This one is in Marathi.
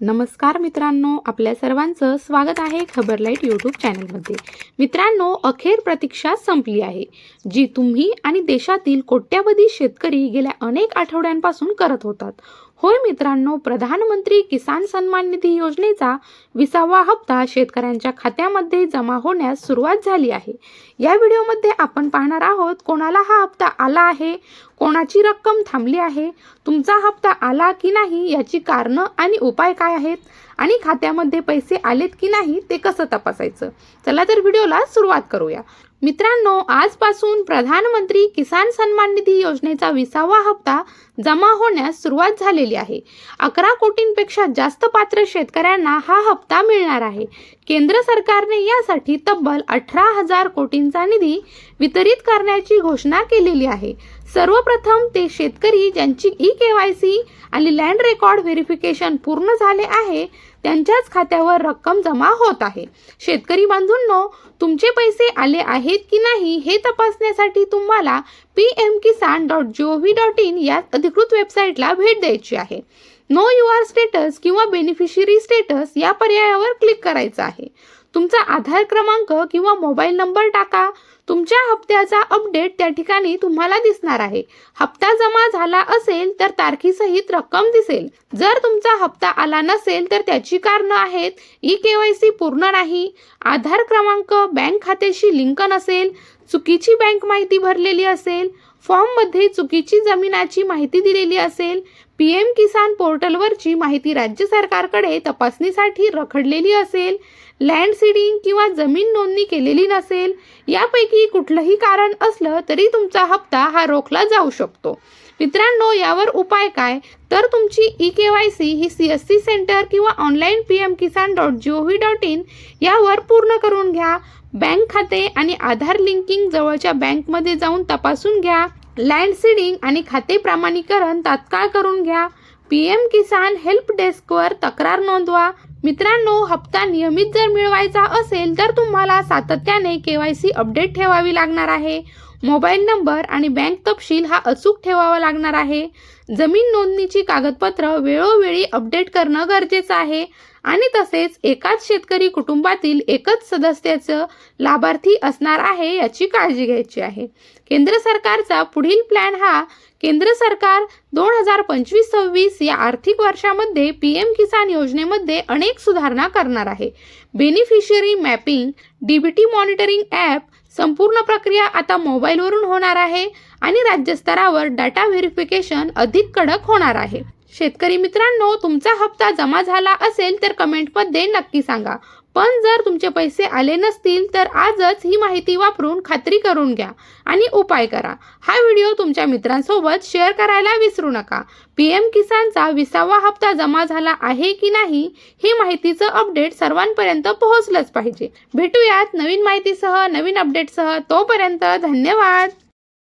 नमस्कार मित्रांनो आपल्या सर्वांचं स्वागत आहे खबरलाईट यूट्यूब चॅनलमध्ये. मित्रांनो अखेर प्रतीक्षा संपली आहे जी तुम्ही आणि देशातील कोट्यावधी शेतकरी गेल्या अनेक आठवड्यांपासून करत होतात. होय मित्रांनो प्रधानमंत्री किसान सन्मान निधी योजनेचा विसावा हप्ता शेतकऱ्यांच्या खात्यामध्ये जमा होण्यास सुरुवात झाली आहे. या व्हिडिओमध्ये आपण पाहणार आहोत कोणाला हा हप्ता आला आहे कोणाची रक्कम थांबली आहे तुमचा हप्ता आला की नाही याची कारणं आणि उपाय काय आहेत. आणि खात्यामध्ये पैसे आलेत की नाही ते कसं तपासायचं? चला तर व्हिडिओला सुरुवात करूया. मित्रांनो आजपासून प्रधानमंत्री किसान सन्मान निधी योजनेचा विसावा हप्ता जमा होण्यास सुरुवात झालेली आहे. अकरा कोटींपेक्षा जास्त पात्र शेतकऱ्यांना हा हप्ता मिळणार आहे. केंद्र सरकारने यासाठी तब्बल अठरा हजार कोटींचा निधी वितरित करण्याची घोषणा केलेली आहे. सर्वप्रथम ते शेतकरी ज्यांची ई के वाय सी आणि लँड रेकॉर्ड व्हेरिफिकेशन पूर्ण झाले आहे त्यांच्याच खात्यावर रक्कम जमा होत आहे. शेतकरी बांधूंनो तुमचे पैसे आले आहेत की नाही हे तपासण्यासाठी तुम्हाला P M Kisan dot G O V dot in या अधिकृत वेबसाईटला भेट द्यायची आहे. नो यू आर स्टेटस किंवा बेनिफिशरी स्टेटस या पर्यायावर क्लिक करायचं आहे. तुमचा आधार क्रमांक किंवा मोबाईल नंबर टाका. तुमच्या हप्त्याचा अपडेट त्या ठिकाणी तुम्हाला दिसणार आहे. हप्ता जमा झाला असेल तर तारखीसहित रक्कम दिसेल. जर तुमचा हप्ता आला नसेल तर त्याची कारणं आहेत. ई के वाय सी पूर्ण नाही. आधार क्रमांक बँक खात्याशी लिंक नसेल. चुकीची बँक माहिती भरलेली असेल. फॉर्ममध्ये चुकीची जमिनाची माहिती दिलेली असेल. पी एम किसान पोर्टलवरची माहिती राज्य सरकारकडे तपासणीसाठी रखडलेली असेल. लँड सीडिंग किंवा जमीन नोंदणी केलेली नसेल यापैकी कुठलंही कारण असलं तरी तुमचा हप्ता हा रोखला जाऊ शकतो. मित्रांनो यावर उपाय काय? तर तुमची ई के वाय सी ही सी एस सी सेंटर किंवा online P M Kisan dot G O V dot in यावर पूर्ण करून घ्या. बँक खाते आणि आधार लिंकिंग जवळच्या बँकमध्ये जाऊन तपासून घ्या. लँड सीडिंग आणि खाते प्रमाणीकरण तात्काळ करून घ्या. पी एम किसान हेल्प डेस्कवर तक्रार नोंदवा. मित्रांनो हप्ता नियमित जर मिळवायचा असेल तर तुम्हाला सातत्याने के वाय सी अपडेट ठेवावी लागणार आहे. मोबाईल नंबर आणि बँक तपशील हा अचूक ठेवावा लागणार आहे. जमीन नोंदणीची कागदपत्र वेळोवेळी अपडेट करणं गरजेचं आहे. आणि तसेच एकाच शेतकरी कुटुंबातील एकच सदस्याचं लाभार्थी असणार आहे याची काळजी घ्यायची आहे. केंद्र सरकारचा पुढील प्लॅन हा केंद्र सरकार दोन हजार पंचवीस सव्वीस या आर्थिक वर्षामध्ये पी एम किसान योजनेमध्ये अनेक अनेक सुधारणा करणार आहे. Beneficiary mapping DBT monitoring app संपूर्ण प्रक्रिया आता मोबाईलवरून होणार आहे आणि राज्यस्तरावर डाटा व्हेरिफिकेशन अधिक कडक होणार आहे. शेतकरी मित्रांनो तुमचा हप्ता जमा झाला असेल तर कमेंटमध्ये नक्की सांगा. पण जर तुमचे पैसे आले नसतील तर आजच ही माहिती वापरून खात्री करून घ्या आणि उपाय करा. हा व्हिडिओ तुमच्या मित्रांसोबत शेअर करायला विसरू नका. पी एम किसानचा विसावा हप्ता जमा झाला आहे की नाही ही माहितीचं अपडेट सर्वांपर्यंत पोहोचलंच पाहिजे. भेटूयात नवीन माहितीसह नवीन अपडेटसह. तोपर्यंत धन्यवाद!